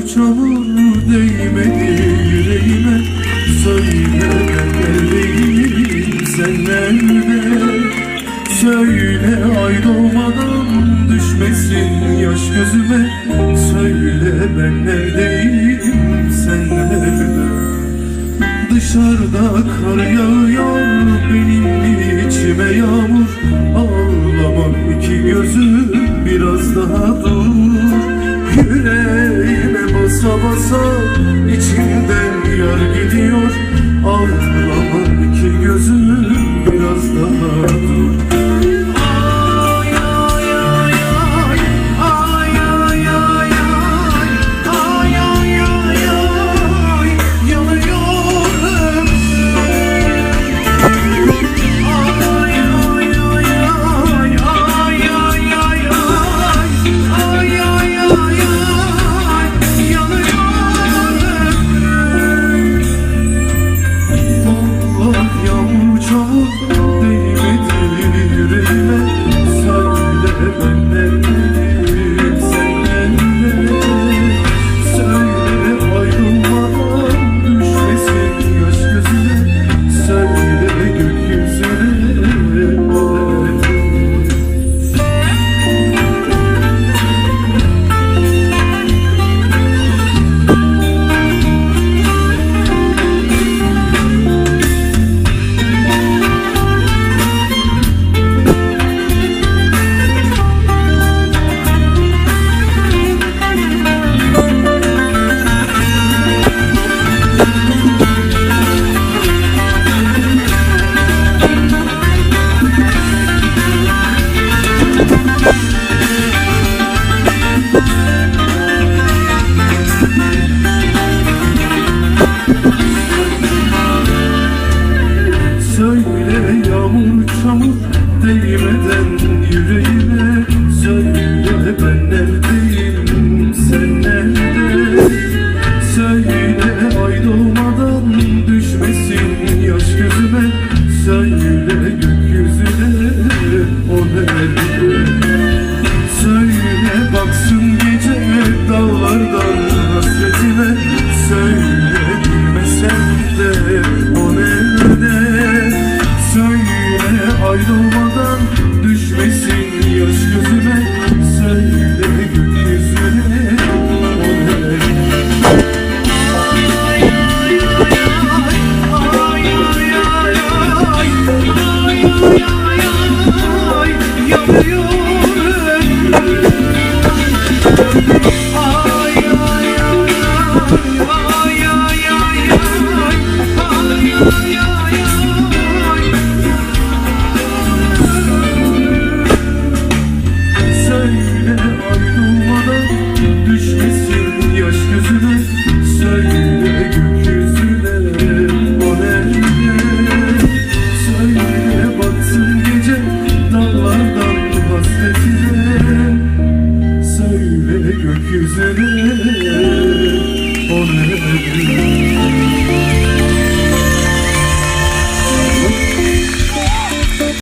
Fırçalar değmedi yüreğime. Söyle neredeyim sen nerede? Söyle ay doğmadan düşmesin yaş gözüme. Söyle ben neredeyim sen nerede? Dışarıda kar yağıyor benim içime yağmur. Ağlamam iki gözüm biraz daha yüreğime basa basa içimden yar gidiyor. Ağlamam ki gözüm. Alegria.